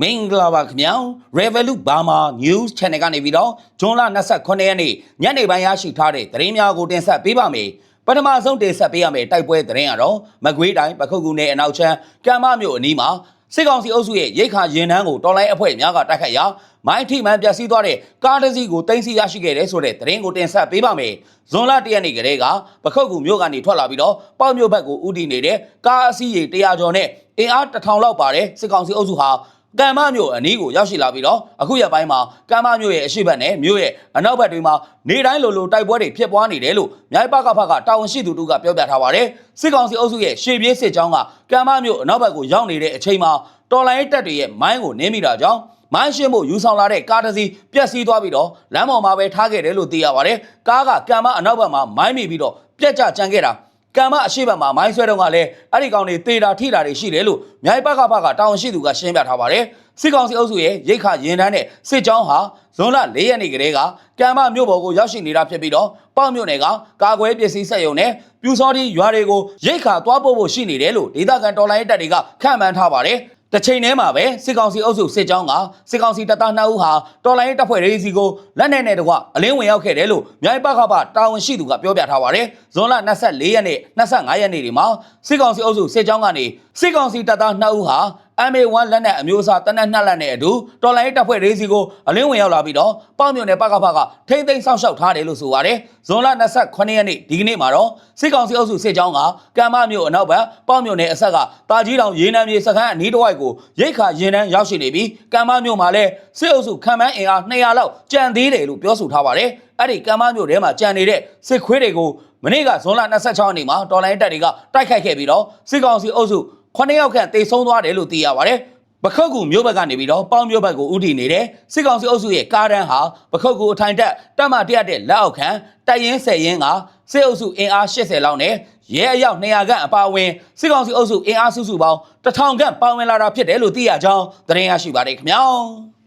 မင်္ဂလာပါခင်ဗျာ Revolut Burma News Channel ကနေပြီးတော့ဇွန်လ29ရက်နေ့ညနေပိုင်းရရှိထားတဲ့သတင်းများကိုတင်ဆက်ပေးပါမယ်ပထမဆုံးတင်ဆက်ပေးရမယ့်တိုက်ပွဲသတင်းကတော့မကွေးတိုင်းပခုတ်ကူနယ်အနောက်ချမ်းကမ်းမမြို့အနီးမှာစစ်ကောင်စီအုပ်စုရဲ့ရိတ်ခါရင်နှန်းကိုတော်လိုင်းအဖွဲ့များကတိုက်ခတ်ရာမိုင်းထိမှန်ပျက်စီးသွားတဲ့ကားတစ်စီးကိုတင်စီရရှိခဲ့တဲ့ဆိုတဲ့သတင်းကိုတင်ဆက်ပေးပါမယ်ဇွန်လ1ရက်နေ့ကလေးကပခုတ်ကူမြို့ကနေထွက်လာပြီးတော့ပေါ့မြို့ဘက်ကိုဥတီနေတဲ့ကားအစီးရေ100ကျော်နဲ့အင်အား1000လောက်ပါတဲ့စစ်ကောင်စီအုပ်စုဟာ ကံမမြို့အနီးကိုရောက်ရှိလာပြီးတော့အခုရက်ပိုင်းမှာကံမမြို့ရဲ့အရှိတ်ဘက်နဲ့မြို့ရဲ့အနောက်ဘက်တွေမှာနေတိုင်းလိုလိုတိုက်ပွဲတွေဖြစ်ပွားနေတယ်လို့မြိုင်ပကဖကတာဝန်ရှိသူတို့ကပြောပြထားပါတယ်စစ်ကောင်စီအုပ်စုရဲ့ရှေ့ပြေးစစ်ကြောင်းကကံမမြို့အနောက်ဘက်ကိုရောက်နေတဲ့အချိန်မှာတော်လိုင်းတပ်တွေရဲ့မိုင်းကိုနင်းမိတာကြောင့်မိုင်းရှင်းဖို့ယူဆောင်လာတဲ့ကားတစ်စီးပျက်စီးသွားပြီးတော့လမ်းပေါ်မှာပဲထားခဲ့တယ်လို့သိရပါတယ်ကားကကံမအနောက်ဘက်မှာမိုင်းမိပြီးတော့ပြက်ကျကြံခဲ့တာ ကံမအရှိတ်ဘက်မှာမိုင်းဆွဲတော့ကလည်းအဲ့ဒီကောင်တွေတေတာထိတာတွေရှိတယ်လို့မြိုင်ပကဖကတာဝန်ရှိသူကရှင်းပြထားပါတယ်စစ်ကောင်စီအုပ်စုရဲ့ရိတ်ခရင်တန်းတဲ့စစ်ကြောင်းဟာဇွန်လ၄ရက်နေ့ကတည်းကကံမမြို့ပေါ်ကိုရောက်ရှိနေတာဖြစ်ပြီးတော့ပေါ့မြို့နယ်ကကာကွယ်ပစ္စည်းစက်ရုံနဲ့ပြူစောတိရွာတွေကိုရိတ်ခသွားပို့ဖို့ရှိနေတယ်လို့ဒေသခံတော်လိုင်းတပ်တွေကခန့်မှန်းထားပါတယ် တစ်ချိန်တည်းမှာပဲစစ်ကောင်စီအုပ်စုစစ်ကြောင်းကစစ်ကောင်စီတပ်သား2ဦးဟာတော်လိုင်းတပ်ဖွဲ့ရေးစီကိုလက်နက်နဲ့တကွအလင်းဝင်ရောက်ခဲ့တယ်လို့မြိုင်ပခပတာဝန်ရှိသူကပြောပြထားပါတယ်။ဇွန်လ24ရက်နေ့25ရက်နေ့ဒီမှာစစ်ကောင်စီအုပ်စုစစ်ကြောင်းကနေစစ်ကောင်စီတပ်သား2ဦးဟာ MA1 လက်နက်အမျိုးအစားတနက်နှစ်လက်နဲ့အတူတော်လိုင်းတပ်ဖွဲ့ရေးစီကိုအလင်းဝင်ရောက်လာပြီးတော့ပေါ့မြို့နယ်ပကဖကထိမ့်သိမ်းဆောက်ရှောက်ထားတယ်လို့ဆိုပါတယ်။ဇွန်လ28ရက်နေ့ဒီကနေ့မှာတော့စစ်ကောင်စီအုပ်စုစစ်ကြောင်းကကံမမြို့အနောက်ဘက်ပေါ့မြို့နယ်အဆက်ကတာကြီးတောင်ရေနံမြေစခန်းအနီးတစ်ဝိုက်ကိုရိတ်ခါရင်နှန်းရောက်ရှိနေပြီးကံမမြို့မှာလည်းစစ်အုပ်စုခံမှန်းအင်အား200လောက်ကြံသေးတယ်လို့ပြောဆိုထားပါတယ်။အဲ့ဒီကံမမြို့ထဲမှာကြံနေတဲ့စစ်ခွေးတွေကိုမနေ့ကဇွန်လ26ရက်နေ့မှာတော်လိုင်းတပ်တွေကတိုက်ခိုက်ခဲ့ပြီးတော့စစ်ကောင်စီအုပ်စု 9ယောက်ခန့်တေဆုံးသွားတယ်လို့သိရပါတယ်။ပခုတ်ကူမြို့ဘက်ကနေပြီးတော့ပေါင်းမြို့ဘက်ကိုဥတီနေတဲ့စစ်ကောင်စီအုပ်စုရဲ့ကားတန်းဟာပခုတ်ကူအထိုင်တက်တပ်မတရတဲ့လက်အောက်ခံတိုက်ရင်ဆယ်ရင်ကစစ်အုပ်စုအင်အား80လောက်နဲ့ရဲအယောက်200ခန့်အပါအဝင်စစ်ကောင်စီအုပ်စုအင်အားစုစုပေါင်း1000ခန့်ပါဝင်လာတာဖြစ်တယ်လို့သိရကြောင်းသတင်းရရှိပါတယ်ခင်ဗျာ။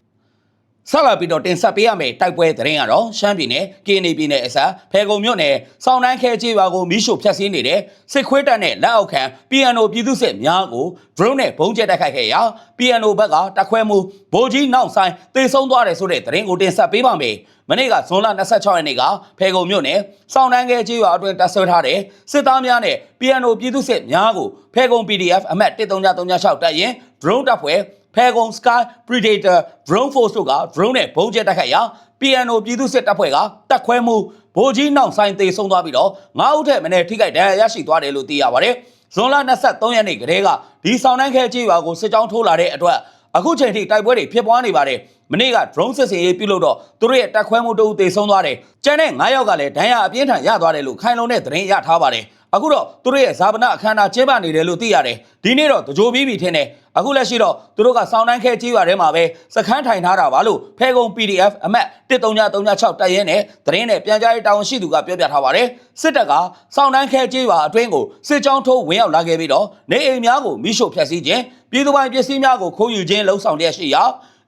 ဆက်လာပြီးတော့တင်ဆက်ပေးရမယ့်တိုက်ပွဲသတင်းကတော့ရှမ်းပြည်နယ်ကင်းနေပြည်နယ်အစပ်ဖဲကုံမြို့နယ်စောင်းနှန်းခဲကျေးရွာကိုမီးရှို့ဖျက်ဆီးနေတဲ့စစ်ခွေးတပ်နဲ့လက်အောက်ခံ PNO ပြည်သူ့စစ်များကို drone နဲ့ဘုံကျက်တိုက်ခိုက်ခဲ့ရာ PNO ဘက်ကတပ်ခွဲမှုဗိုလ်ကြီးနောက်ဆိုင်တေဆုံးသွားတယ်ဆိုတဲ့သတင်းကိုတင်ဆက်ပေးပါမယ်။မနေ့ကဇွန်လ26ရက်နေ့ကဖဲကုံမြို့နယ်စောင်းနှန်းခဲကျေးရွာအတွင်းတပ်ဆွဲထားတဲ့စစ်သားများနဲ့ PNO ပြည်သူ့စစ်များကိုဖဲကုံ PDF အမှတ်13336တပ်ရင် drone တပ်ဖွဲ့ ဖဲကုံ Sky Predator Drone Force တို့က drone နဲ့ဘုံကျဲတိုက်ခိုက်ရာ PNO ပြည်သူ့စစ်တပ်ဖွဲ့ကတပ်ခွဲမှုဗိုလ်ကြီးနောက်ဆိုင်တေဆုံးသွားပြီးတော့9ဦးထက်မနည်းထိခိုက်ဒဏ်ရာရရှိသွားတယ်လို့သိရပါတယ်။ဇွန်လ23ရက်နေ့ကတည်းကဒီဆောင်နှန်းခဲကြေးရွာကိုစစ်ကြောင်းထိုးလာတဲ့အတွက်အခုချိန်ထိတိုက်ပွဲတွေဖြစ်ပွားနေပါတယ်။မနေ့က drone စစ်စင်ရေးပြုလုပ်တော့သူတို့ရဲ့တပ်ခွဲမှုတအုပ်တေဆုံးသွားတယ်။ကျန်တဲ့9ယောက်ကလည်းဒဏ်ရာအပြင်းထန်ရသွားတယ်လို့ခိုင်လုံတဲ့သတင်းရထားပါတယ်။အခုတော့သူတို့ရဲ့ဇာပနာအခမ်းအနားကျင်းပနေတယ်လို့သိရတယ်ဒီနေ့တော့တကြိုပြီးပြီထင်တယ်အခုလက်ရှိတော့သူတို့ကစောင်းနှန်းခဲကြီးရွာထဲမှာပဲစခန်းထိုင်ထားတာပါလို့ဖဲကုံ PDF အမတ်13336တပ်ရဲနဲ့သတင်းနဲ့ပြန်ကြားရေးတာဝန်ရှိသူကပြောပြထားပါတယ်စစ်တပ်ကစောင်းနှန်းခဲကြီးရွာအတွင်းကိုစစ်ကြောင်းထိုးဝင်ရောက်လာခဲ့ပြီးတော့နေအိမ်များကိုမိရှို့ဖျက်ဆီးခြင်းပြည်သူပိုင်ပစ္စည်းများကိုခိုးယူခြင်းလှုံ့ဆော်တဲ့ရှိရာ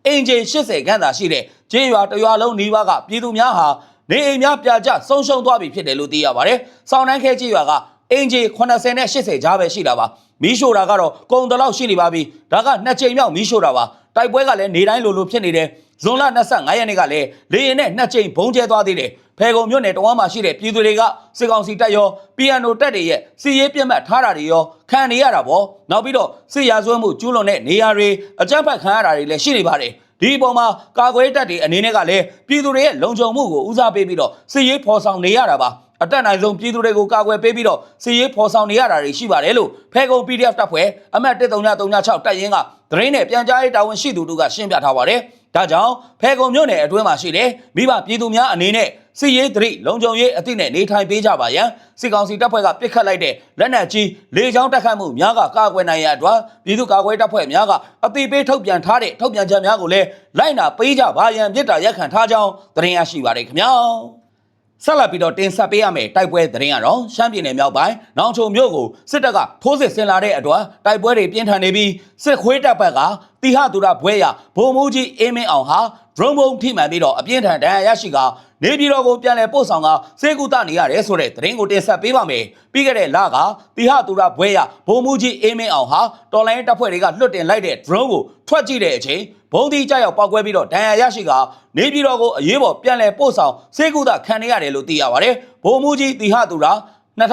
အင်ဂျင်80ခန်းသာရှိတဲ့ကျေးရွာတစ်ရွာလုံးနီးပါးကပြည်သူများဟာ နေအိမ်များပြကြဆုံးရှုံးသွားပြီဖြစ်တယ်လို့သိရပါတယ်။စောင်းနှန်းခဲကြီးရွာကအင်ဂျီ80နဲ့80ကြားပဲရှိတာပါမီးရှို့တာကတော့ကုံတလောက်ရှိနေပါပြီဒါကနှစ်ချိန်မြောက်မီးရှို့တာပါတိုက်ပွဲကလည်းနေတိုင်းလိုလိုဖြစ်နေတယ်ဇွန်လ25ရက်နေ့ကလည်းလေရင်နဲ့နှစ်ချိန်ဘုံကျဲသွားသေးတယ်ဖဲကုံမြို့နယ်တဝမ်းမှာရှိတဲ့ပြည်သူတွေကစစ်ကောင်စီတပ်ရော PNO တပ်တွေရဲ့စီရေးပြတ်မှတ်ထားတာတွေရောခံနေရတာပေါ့နောက်ပြီးတော့စစ်ရာဇဝဲမှုကျူးလွန်တဲ့နေရာတွေအကြမ်းဖက်ခံရတာတွေလည်းရှိနေပါတယ် ဒီအပေါ်မှာကာကွယ်တပ်တွေအနေနဲ့ကလည်းပြည်သူတွေရဲ့လုံခြုံမှုကိုဦးစားပေးပြီးတော့စစ်ရေးဖော်ဆောင်နေရတာပါအတက်နိုင်ဆုံးပြည်သူတွေကိုကာကွယ်ပေးပြီးတော့စီရေးဖော်ဆောင်နေရတာတွေရှိပါတယ်လို့ဖဲကုံ PDF တပ်ဖွဲ့အမှတ်13336တပ်ရင်းကသတင်းနဲ့ပြန်ကြားရေးတာဝန်ရှိသူတို့ကရှင်းပြထားပါတယ်။ဒါကြောင့်ဖဲကုံမြို့နယ်အတွင်းမှာရှိတဲ့မိဘပြည်သူများအနေနဲ့ စီရေးသတိလုံခြုံရေးအသည့်နဲ့နေထိုင်ပေးကြပါရန်စစ်ကောင်စီတပ်ဖွဲ့ကပစ်ခတ်လိုက်တဲ့လက်နက်ကြီးလေကြောင်းတိုက်ခတ်မှုများကကာကွယ်နိုင်ရအတွက်ပြည်သူ့ကာကွယ်တပ်ဖွဲ့များကအသိပေးထုတ်ပြန်ထားတဲ့ထုတ်ပြန်ချက်များကိုလည်းလိုက်နာပေးကြပါရန်မြစ်တာရက်ခံထားကြောင်းသတင်းရရှိပါတယ်ခင်ဗျာ။ ဆက်လက်ပြီးတော့တင်ဆက်ပေးရမယ့်တိုက်ပွဲသတင်းကတော့ရှမ်းပြည်နယ်မြောက်ပိုင်းနောင်ချုံမြို့ကိုစစ်တပ်ကထိုးစစ်ဆင်လာတဲ့အတွက်တိုက်ပွဲတွေပြင်းထန်နေပြီးစစ်ခွေးတပ်ဘက်ကတိဟသူရဘွဲရဗိုလ်မှူးကြီးအင်းမင်းအောင်ဟာ drone ဘုံထိမှန်ပြီးတော့အပြင်းထန်ဒဏ်ရာရရှိကနေပြည်တော်ကိုပြန်လည်ပို့ဆောင်ကစေကူတနေရတယ်ဆိုတဲ့သတင်းကိုတင်ဆက်ပေးပါမယ်ပြီးခဲ့တဲ့လကတိဟသူရဘွဲရဘုံမူကြီးအေးမင်းအောင်ဟာတော်လိုင်းတပ်ဖွဲ့တွေကလွတ်တင်လိုက်တဲ့ drone ကိုထွက်ကြည့်တဲ့အချိန် ဘုံဒီကြောက်ရောက်ပောက်ကွဲပြီးတော့ဒဏ်ရာရရှိကနေပြည်တော်ကိုအရေးပေါ်ပြန်လည်ပို့ဆောင်စေကူတခံနေရတယ်လို့သိရပါတယ်ဘုံမူကြီးတိဟသူရ2029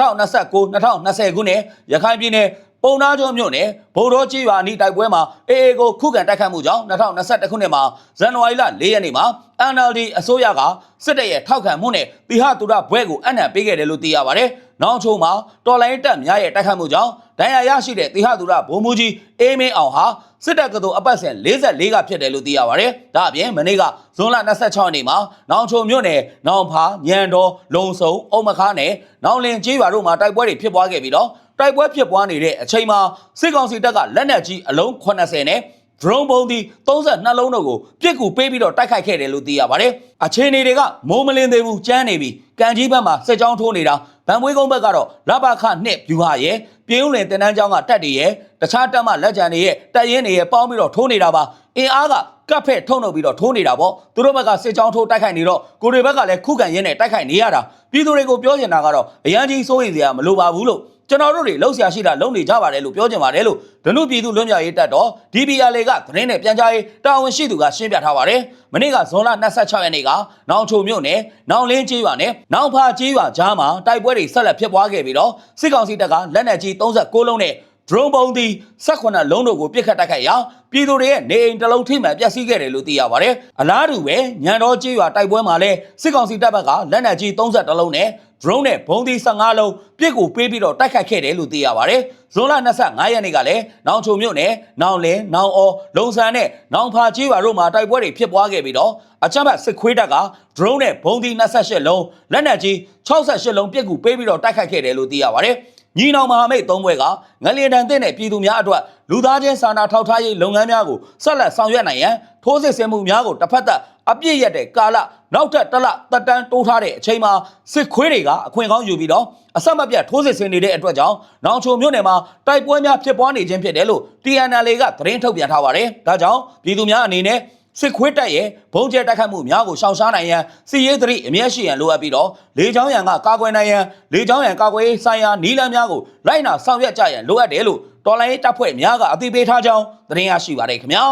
2020ခုနှစ်ရခိုင်ပြည်နယ်ပုံနာကျော်မြို့နယ်ဗုဒ္ဓကြီးရွာနီးတိုက်ပွဲမှာအေအေကိုခုခံတိုက်ခတ်မှုကြောင့်2021ခုနှစ်မှာဇန်နဝါရီလ4ရက်နေ့မှာ NLD အစိုးရကစစ်တပ်ရဲ့ထောက်ခံမှုနဲ့တိဟသူရဘွဲကိုအနံ့ပေးခဲ့တယ်လို့သိရပါတယ်။နောက်ချိုးမှာတော်လိုင်းတပ်များရဲ့တိုက်ခတ်မှုကြောင့် ဒဏ်ရာရရှိတဲ့တိဟသူရဘုံမူကြီးအေးမင်းအောင်ဟာစစ်တပ်ကတော်အပတ်စဉ်44ကဖြစ်တယ်လို့သိရပါတယ်။ဒါအပြင်မနေ့ကဇွန်လ26ရက်နေ့မှာနောင်ချိုမြို့နယ်နောင်ဖာညံတော်လုံဆုံအုံမခါနဲ့နောင်လင်ကြီးရွာတို့မှာတိုက်ပွဲတွေဖြစ်ပွားခဲ့ပြီးတော့တိုက်ပွဲဖြစ်ပွားနေတဲ့အချိန်မှာစစ်ကောင်စီတပ်ကလက်နက်ကြီးအလုံး80နဲ့ drone ပုံးဒီ32လုံးတို့ကိုပြစ်ကူပေးပြီးတော့တိုက်ခိုက်ခဲ့တယ်လို့သိရပါတယ်။အခြေအနေတွေကမိုးမလင်းသေးဘူးကြမ်းနေပြီ။ကန်ကြီးဘက်မှာစစ်ကြောင်းထိုးနေတာဗန်မွေးကုန်းဘက်ကတော့လဘခနှစ်ဗျူဟာရဲ့ ပြင်းဦးလင်တင်တန်းကျောင်းကတက်တွေရဲ့တခြားတက်မှလက်ကြံတွေရဲ့တက်ရင်တွေရဲ့ပေါင်းပြီးတော့ထိုးနေတာပါ။အင်အားကကပ်ဖက်ထုံနှုတ်ပြီးတော့ထိုးနေတာပေါ့။သူတို့ဘက်ကစစ်ကြောင်းထိုးတိုက်ခိုက်နေတော့ကိုတွေဘက်ကလည်းခုခံရင်းနဲ့တိုက်ခိုက်နေရတာ။ပြည်သူတွေကိုပြောချင်တာကတော့အရန်ကြီးစိုးရိမ်စရာမလိုပါဘူးလို့ ကျွန်တော်တို့တွေလှုပ်ရှားရှိတာလုံနေကြပါတယ်လို့ပြောချင်ပါတယ်လို့ဒနုပြည်သူလွတ်မြောက်ရေးတပ်တော် DBRL ကသတင်းနဲ့ပြန်ကြားရေးတာဝန်ရှိသူကရှင်းပြထားပါတယ်။မနေ့ကဇွန်လ26ရက်နေ့ကနောင်ချိုမြို့နယ်နောင်လင်းကျေးရွာနဲ့နောင်ဖာကျေးရွာကြားမှာတိုက်ပွဲတွေဆက်လက်ဖြစ်ပွားခဲ့ပြီးတော့စစ်ကောင်စီတပ်ကလက်နက်ကြီး36လုံးနဲ့ drone ပုံးသီး18လုံးတို့ကိုပြစ်ခတ်တိုက်ခိုက်ရာပြည်သူတွေရဲ့နေအိမ်တစ်လုံးထိမှန်ပျက်စီးခဲ့တယ်လို့သိရပါတယ်။အလားတူပဲညံတော်ကျေးရွာတိုက်ပွဲမှာလည်းစစ်ကောင်စီတပ်ဘက်ကလက်နက်ကြီး32လုံးနဲ့ drone နဲ့ဘုံသီး15လုံးပြစ်ကိုပေးပြီးတော့တိုက်ခိုက်ခဲ့တယ်လို့သိရပါတယ်။ဇွန်လ25ရက်နေ့ကလည်းနောင်ချုံမြို့နယ်နောင်လင်းနောင်အော်လုံဆန်နဲ့နောင်ဖာကျေးရွာတို့မှာတိုက်ပွဲတွေဖြစ်ပွားခဲ့ပြီးတော့အကြမ်းဖက်စစ်ခွေးတပ်က drone နဲ့ဘုံသီး28လုံးလက်နက်ကြီး68လုံးပြစ်ကူပေးပြီးတော့တိုက်ခိုက်ခဲ့တယ်လို့သိရပါတယ်။ ညီနောင်မဟာမိတ်သုံးဘွဲကငလျင်တန်တဲ့ပြည်သူများအတွက်လူသားချင်းစာနာထောက်ထားရေးလုပ်ငန်းများကိုဆက်လက်ဆောင်ရွက်နိုင်ရန်ထိုးစစ်ဆင်မှုများကိုတစ်ဖက်သက်အပြည့်ရတဲ့ကာလနောက်ထပ်တစ်လတက်တန်းတိုးထားတဲ့အချိန်မှာစစ်ခွေးတွေကအခွင့်ကောင်းယူပြီးတော့အဆက်မပြတ်ထိုးစစ်ဆင်နေတဲ့အတွက်ကြောင့်နောင်ချိုမြို့နယ်မှာတိုက်ပွဲများဖြစ်ပွားနေခြင်းဖြစ်တယ်လို့ TNL ကသတင်းထုတ်ပြန်ထားပါတယ်။ဒါကြောင့်ပြည်သူများအနေနဲ့ စစ်ခွေးတက်ရဲ့ဘုံကျဲတိုက်ခတ်မှုများကိုရှောင်ရှားနိုင်ရန်စီရေးသတိအမျက်ရှိရန်လိုအပ်ပြီးတော့လေချောင်းရန်ကကာကွယ်နိုင်ရန်လေချောင်းရန်ကာကွယ်ရေးဆိုင်ရာနီလန်းများကိုလိုက်နာဆောင်ရွက်ကြရန်လိုအပ်တယ်လို့တော်လိုင်းရေးတပ်ဖွဲ့များကအသိပေးထားကြောင်းသတင်းရရှိပါတယ်ခင်ဗျာ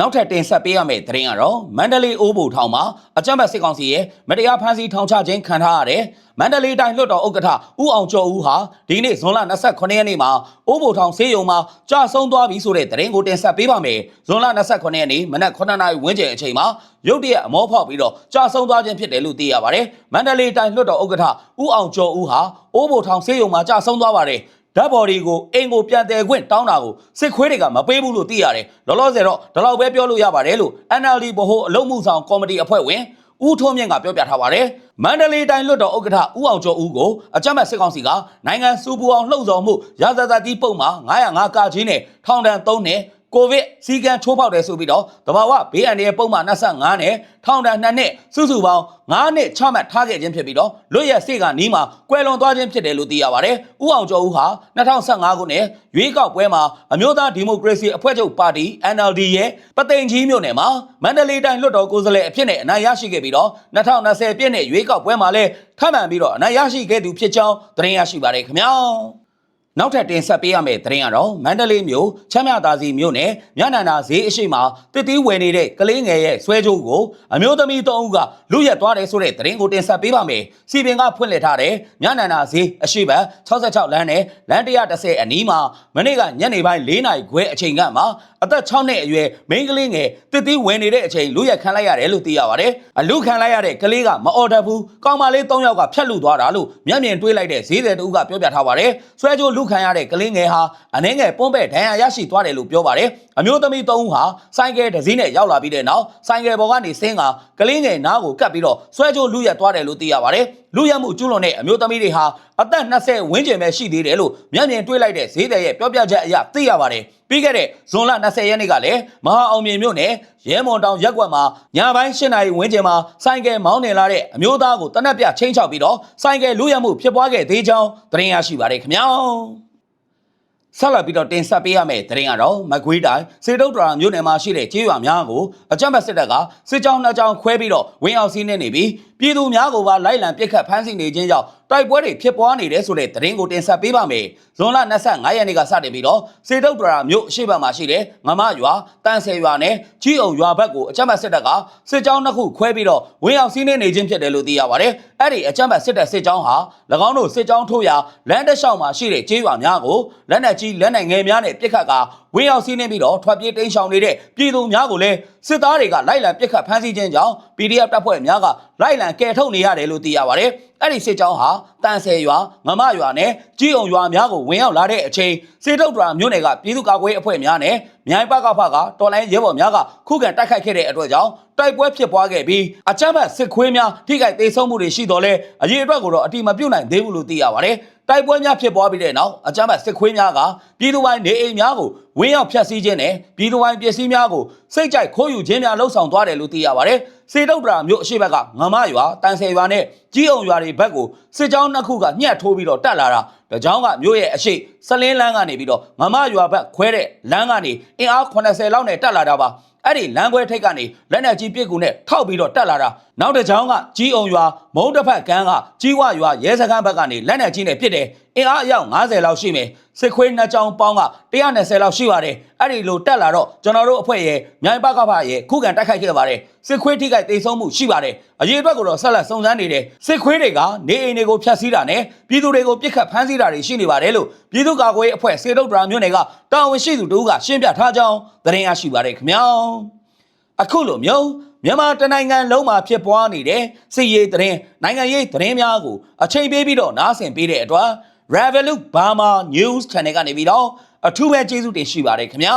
နောက်ထပ်တင်ဆက်ပေးရမယ့်သတင်းကတော့မန္တလေးအိုးဘိုထောင်မှာအကြမ်းဖက်စစ်ကောင်စီရဲ့မတရားဖမ်းဆီးထောင်ချခြင်းခံထားရတဲ့မန္တလေးတိုင်းလွှတ်တော်ဥက္ကဋ္ဌဦးအောင်ကျော်ဦးဟာဒီနေ့ဇွန်လ29ရက်နေ့မှာအိုးဘိုထောင်ဆေးရုံမှာကြာဆုံးသွားပြီဆိုတဲ့သတင်းကိုတင်ဆက်ပေးပါမယ်။ဇွန်လ29ရက်နေ့မနက်9:00နာရီဝန်းကျင်အချိန်မှာရုတ်တရက်အမောဖောက်ပြီးတော့ကြာဆုံးသွားခြင်းဖြစ်တယ်လို့သိရပါတယ်။မန္တလေးတိုင်းလွှတ်တော်ဥက္ကဋ္ဌဦးအောင်ကျော်ဦးဟာအိုးဘိုထောင်ဆေးရုံမှာကြာဆုံးသွားပါတယ်။ ဓာတ်ဘော်တွေကိုအိမ်ကိုပြန်တယ်ခွင့်တောင်းတာကိုစစ်ခွေးတွေကမပေးဘူးလို့သိရတယ်။လောလောဆယ်တော့ဒီလောက်ပဲပြောလို့ရပါတယ်လို့ NLD ဗဟိုအလုံးမှုဆောင်ကော်မတီအဖွဲ့ဝင်ဦးထွန်းမြင့်ကပြောပြထားပါတယ်။မန္တလေးတိုင်းလွှတ်တော်ဥက္ကဋ္ဌဦးအောင်ကျော်ဦးကိုအကြမ်းဖက်စစ်ကောင်စီကနိုင်ငံစူပူအောင်လှုံ့ဆော်မှုရာဇသတိပုံမှာ905ကကြီးနဲ့ထောင်ဒဏ်3နှစ် ကိုဗစ်စီကံချိုးဖောက်တယ်ဆိုပြီးတော့တဘာဝဘေးအန္တရာယ်ပုံမှန်25နဲ့ထောင်ဒဏ်2နှစ်စုစုပေါင်း9နှစ်ချမှတ်ထားခဲ့ခြင်းဖြစ်ပြီးတော့လွတ်ရစေကနီးမှာကွယ်လွန်သွားခြင်းဖြစ်တယ်လို့သိရပါတယ်။ဦးအောင်ကျော်ဦးဟာ2015ခုနှစ်ရွေးကောက်ပွဲမှာအမျိုးသားဒီမိုကရေစီအဖွဲ့ချုပ်ပါတီ NLD ရဲ့ပသိမ်ကြီးမြို့နယ်မှာမန္တလေးတိုင်းလွှတ်တော်ကိုယ်စားလှယ်အဖြစ်နဲ့အနိုင်ရရှိခဲ့ပြီးတော့2020ပြည့်နှစ်ရွေးကောက်ပွဲမှာလည်းထပ်မံပြီးတော့အနိုင်ရရှိခဲ့သူဖြစ်ကြောင်းသတင်းရရှိပါတယ်ခင်ဗျာ။ နောက်ထပ်တင်ဆက်ပေးရမယ့်သတင်းကတော့မန္တလေးမြို့ချမ်းမြသာစီမြို့နယ်မြနန္ဒာဈေးအရှိမတစ်တီးဝယ်နေတဲ့ကလေးငယ်ရဲ့ဆွဲကြိုးကိုအမျိုးသမီးသုံးဦးကလူရက်သွားတယ်ဆိုတဲ့သတင်းကိုတင်ဆက်ပေးပါမယ်။စီပင်ကဖွင့်လှစ်ထားတဲ့မြနန္ဒာဈေးအရှိဘ66လမ်းနဲ့လမ်း130အနီးမှာမနေ့ကညနေပိုင်း4နာရီခွဲအချိန်ကမှအသက်6နှစ်အရွယ်မိန်းကလေးငယ်တစ်တီးဝယ်နေတဲ့အချိန်လူရက်ခံလိုက်ရတယ်လို့သိရပါတယ်။အလူခံလိုက်ရတဲ့ကလေးကမအော်တတ်ဘူး။ကောင်မလေး3ယောက်ကဖြတ်လူသွားတာလို့မျက်မြင်တွေ့လိုက်တဲ့ဈေးသည်တူကပြောပြထားပါတယ်။ဆွဲကြိုးလူခံရတဲ့ကလေးငယ်ဟာအနှဲငယ်ပွန်းပဲ့ဒဏ်ရာရရှိသွားတယ်လို့ပြောပါတယ်။အမျိုးသမီး3ဦးဟာဆိုင်ကယ်တစ်စီးနဲ့ရောက်လာပြီးတဲ့နောက်ဆိုင်ကယ်ပေါ်ကနေဆင်းကကလေးငယ်နားကိုကပ်ပြီးတော့ဆွဲကြိုးလူရက်သွားတယ်လို့သိရပါတယ်။လူရက်မှုကျူးလွန်တဲ့အမျိုးသမီးတွေဟာအသက်20ဝန်းကျင်ပဲရှိသေးတယ်လို့မျက်မြင်တွေ့လိုက်တဲ့ဈေးသည်ရဲ့ပြောပြချက်အရသိရပါတယ်။ပြီးခဲ့တဲ့ဇွန်လ20ရက်နေ့ကလည်းမဟာအောင်မြင်မြို့နယ်ရဲမွန်တောင်ရက်ကွက်မှာညပိုင်း၈နာရီဝန်းကျင်မှာဆိုင်ကယ်မောင်းနေလာတဲ့အမျိုးသားကိုတနက်ပြချင်းချောက်ပြီးတော့ဆိုင်ကယ်လူရက်မှုဖြစ်ပွားခဲ့သေးကြောင်းသတင်းရရှိပါတယ်ခင်ဗျာ။ ဆက်လက်ပြီးတော့တင်ဆက်ပေးရမယ့်သတင်းကတော့မကွေးတိုင်းစေတုတ်တရာမြို့နယ်မှာရှိတဲ့ကျေးရွာများကိုအကြမ်းဖက်စစ်တပ်ကစစ်ကြောင်းနှစ်ကြောင်းခွဲပြီးတော့ဝင်းအောင်စီးနေနေပြီး ပြည်သူများကိုပါလိုက်လံပစ်ခတ်ဖမ်းဆီးနေခြင်းကြောင့်တိုက်ပွဲတွေဖြစ်ပွားနေတယ်ဆိုတဲ့သတင်းကိုတင်ဆက်ပေးပါမယ်။ဇွန်လ25ရက်နေ့ကစတင်ပြီးတော့စေတုတ်တရာမြို့အရှိတ်ဘက်မှာရှိတဲ့ငမရွာတန်ဆယ်ရွာနဲ့ကြီးအုံရွာဘက်ကိုအကြမ်းဖက်စစ်တပ်ကစစ်ကြောင်းနှစ်ခုခွဲပြီးတော့ဝင်းအောင်စီးနေနေခြင်းဖြစ်တယ်လို့သိရပါတယ်။အဲ့ဒီအကြမ်းဖက်စစ်တပ်စစ်ကြောင်းဟာ၎င်းတို့စစ်ကြောင်းထိုးရာလမ်းတစ်လျှောက်မှာရှိတဲ့ကျေးရွာများကိုလက်နက်ကြီးလက်နက်ငယ်များနဲ့ပစ်ခတ်ကာ ဝင်းအောင်စီးနေပြီးတော့ထွက်ပြေးတိမ်းရှောင်နေတဲ့ပြည်သူများကိုလည်းစစ်သားတွေကလိုက်လံပစ်ခတ်ဖမ်းဆီးခြင်းကြောင့် PDF တပ်ဖွဲ့များကလိုက်လံကယ်ထုတ်နေရတယ်လို့သိရပါတယ်။ အဲ့ဒီစစ်ကြောင်းဟာတန်ဆယ်ရွာငမရွာနဲ့ကြီးအောင်ရွာများကိုဝင်ရောက်လာတဲ့အချိန်စေတုတ်တရာမြို့နယ်ကပြည်သူ့ကာကွယ်ရေးအဖွဲ့များနဲ့မြိုင်ပကဖကတော်လိုင်းရဲဘော်များကခုခံတိုက်ခိုက်ခဲ့တဲ့အတွက်ကြောင့်တိုက်ပွဲဖြစ်ပွားခဲ့ပြီးအကြမ်းဖက်စစ်ခွေးများထိခိုက်ဒေဆုံးမှုတွေရှိတော်လဲအရေးအတွက်ကိုတော့အတိမပြုတ်နိုင်သေးဘူးလို့သိရပါတယ်။တိုက်ပွဲများဖြစ်ပွားပြီးတဲ့နောက်အကြမ်းဖက်စစ်ခွေးများကပြည်သူပိုင်းနေအိမ်များကိုဝင်းရောက်ဖျက်ဆီးခြင်းနဲ့ပြည်သူပိုင်းပစ္စည်းများကိုစိတ်ကြိုက်ခိုးယူခြင်းများလှုပ်ဆောင်သွားတယ်လို့သိရပါတယ်။စေတုတ်တရာမြို့အရှိဘက်ကငမရွာတန်ဆယ်ရွာနဲ့ ကြီးအောင်ရွာတွေဘက်ကိုစစ်ကြောင်းနှစ်ခုကညှက်ထိုးပြီးတော့တက်လာတာတကြောင်းကမြို့ရဲ့အရှိစလင်းလန်းကနေပြီးတော့ငမရွာဘက်ခွဲတဲ့လမ်းကနေအင်အား80လောက်နဲ့တက်လာတာပါအဲ့ဒီလမ်းခွဲထိပ်ကနေလက်နက်ကြီးပစ်ကူနဲ့ထောက်ပြီးတော့တက်လာတာနောက်တစ်ကြောင်းကကြီးအောင်ရွာမုံတစ်ဖက်ကန်းကကြီးဝရွာရဲစခန်းဘက်ကနေလက်နက်ကြီးနဲ့ပစ်တယ်အင်အားအယောက်90လောက်ရှိမယ်စစ်ခွေးနှစ်ကြောင်းပေါင်းက120လောက်ရှိပါတယ်အဲ့ဒီလိုတက်လာတော့ကျွန်တော်တို့အဖွဲ့ရဲ့မြိုင်ပကဖရဲ့ခုခံတိုက်ခိုက်ခဲ့ပါတယ်စစ်ခွေးထိခိုက်ဒေဆုံးမှုရှိပါတယ်အရေးအတွက်ကိုတော့ဆက်လက်စုံစမ်းနေတယ်စစ်ခွေးတွေကနေအိမ်တွေကိုဖျက်ဆီးတာနဲ့ပြည်သူတွေကိုပြစ်ခတ်ဖမ်းဆီးတာတွေရှိနေပါတယ်လို့ပြည်သူ့ကာကွယ်ရေးအဖွဲ့စေတုတ်ဒရာမြို့နယ်ကတာဝန်ရှိသူတို့ကရှင်းပြထားကြောင်းသတင်းရရှိပါတယ်ခင်ဗျာအခုလိုမျိုးမြန်မာတနိုင်ငံလုံးမှာဖြစ်ပွားနေတဲ့စစ်ရေးသတင်းနိုင်ငံရေးသတင်းများကိုအချိန်ပေးပြီးတော့နားဆင်ပေးတဲ့အတွက် Revolut Burma News Channel ကနေပြီးတော့အထူးပဲကျေးဇူးတင်ရှိပါတယ်ခင်ဗျာ